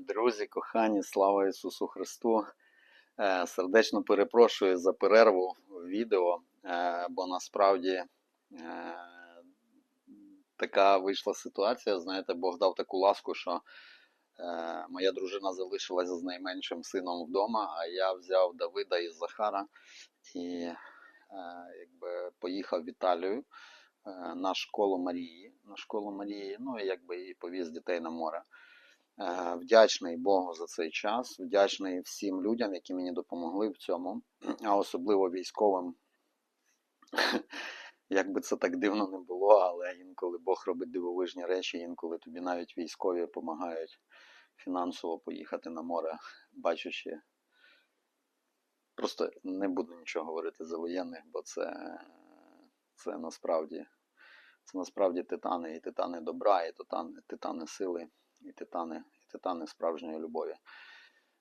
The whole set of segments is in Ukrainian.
Друзі, кохані, слава Ісусу Христу! Е, Сердечно перепрошую за перерву в відео, е, бо насправді е, така вийшла ситуація. Знаєте, Бог дав таку ласку, що моя дружина залишилася з найменшим сином вдома, а я взяв Давида із Захара і якби поїхав в Італію на школу Марії. На школу Марії, ну і якби і повіз дітей на море. Е, Вдячний Богу за цей час, вдячний всім людям, які мені допомогли в цьому, а особливо військовим. Як би це так дивно не було, але інколи Бог робить дивовижні речі, інколи тобі навіть військові допомагають фінансово поїхати на море, бачачи. Просто не буду нічого говорити за воєнних, бо це, це насправді це насправді титани, і титани добра, і титани, титани сили, і титани, і титани справжньої любові.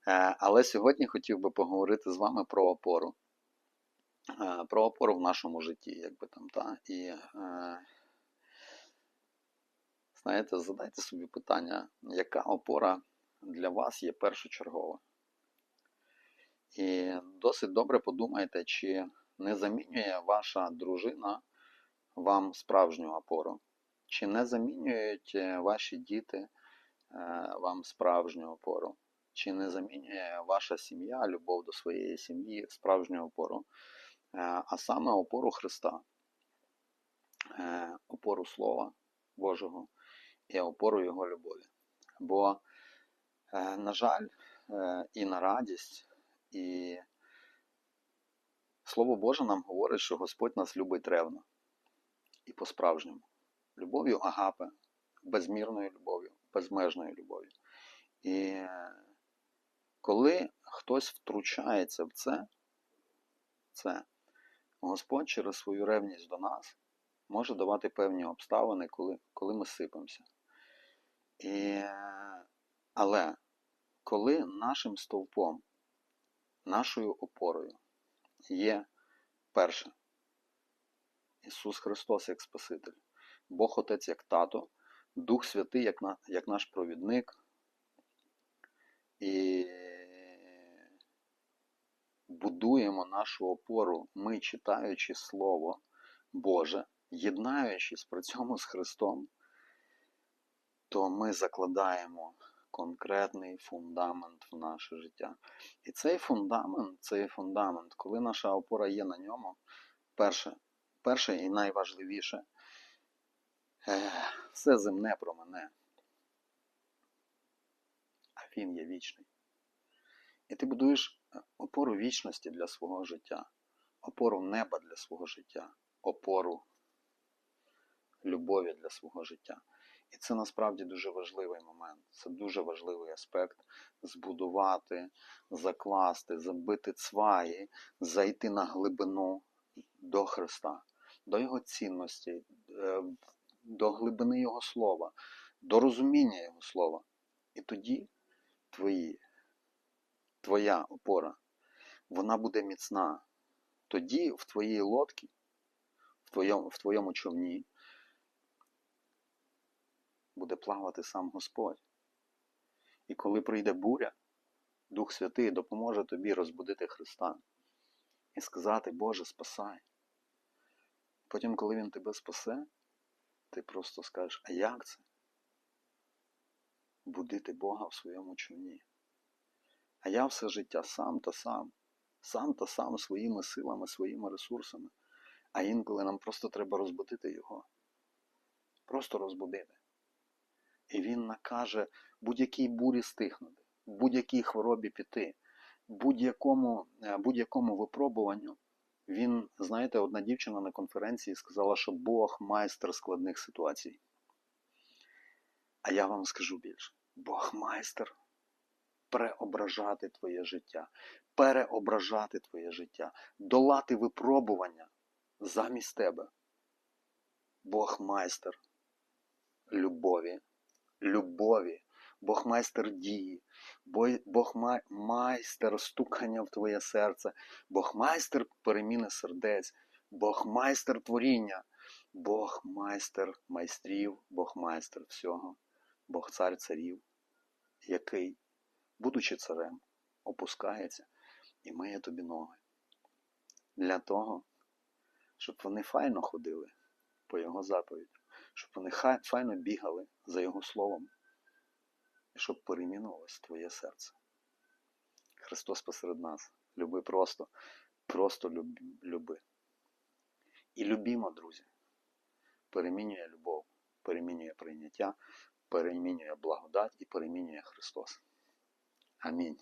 Е, Але сьогодні хотів би поговорити з вами про опору. Е, Про опору в нашому житті, якби там, та. І е, знаєте, задайте собі питання, яка опора для вас є першочергова? І досить добре подумайте, чи не замінює ваша дружина вам справжню опору? Чи не замінюють ваші діти вам справжню опору? Чи не замінює ваша сім'я, любов до своєї сім'ї, справжню опору? Е, А саме опору Христа, Е, опору Слова Божого і опору Його любові. Бо, е, на жаль, е, і на радість, і Слово Боже нам говорить, що Господь нас любить ревно і по-справжньому. Любов'ю агапе, безмірною любов'ю, безмежною любов'ю. І коли хтось втручається в це, це, Господь через свою ревність до нас може давати певні обставини, коли, коли ми сипемося. І, але коли нашим стовпом, нашою опорою є перше, Ісус Христос як Спаситель, Бог Отець як Тато, Дух Святий як, на, як наш провідник. І будуємо нашу опору, ми читаючи Слово Боже, єднаючись при цьому з Христом, то ми закладаємо конкретний фундамент в наше життя. І цей фундамент, цей фундамент, коли наша опора є на ньому, перше, перше і найважливіше, все земне про мене. А він є вічний. І ти будуєш е, опору вічності для свого життя, опору неба для свого життя, опору любові для свого життя. І це насправді дуже важливий момент. Це дуже важливий аспект збудувати, закласти, забити цваї, зайти на глибину до Христа, до Його цінності, е, до глибини Його слова, до розуміння Його слова. І тоді твої, твоя опора, вона буде міцна. Тоді в твоїй лодці, в твоєму, в твоєму човні, буде плавати сам Господь. І коли прийде буря, Дух Святий допоможе тобі розбудити Христа і сказати, Боже, спасай. Потім, коли Він тебе спасе, ти просто скажеш, а як це? Будити Бога в своєму човні. А я все життя сам та сам, сам та сам своїми силами, своїми ресурсами. А інколи нам просто треба розбудити Його. Просто розбудити. І він накаже будь-якій бурі стихнути, будь-якій хворобі піти, будь-якому е, будь-якому випробуванню. Він, знаєте, одна дівчина на конференції сказала, що Бог майстер складних ситуацій. А я вам скажу більше: Бог майстер преображати твоє життя, переображати твоє життя, долати випробування замість тебе. Бог майстер любові любові, Бог майстер дії, Бо- Бог майстер стукання в твоє серце, Бог майстер переміни сердець, Бог майстер творіння, Бог майстер майстрів, Бог майстер всього, Бог цар царів, який будучи царем, опускається і миє тобі ноги. Для того, щоб вони файно ходили по його заповідям, щоб вони файно бігали за його словом, щоб перемінювалось твоє серце. Христос посеред нас. Люби просто, просто люб, люби. І любімо, друзі. Перемінює любов, перемінює прийняття, перемінює благодать і перемінює Христос. Амінь.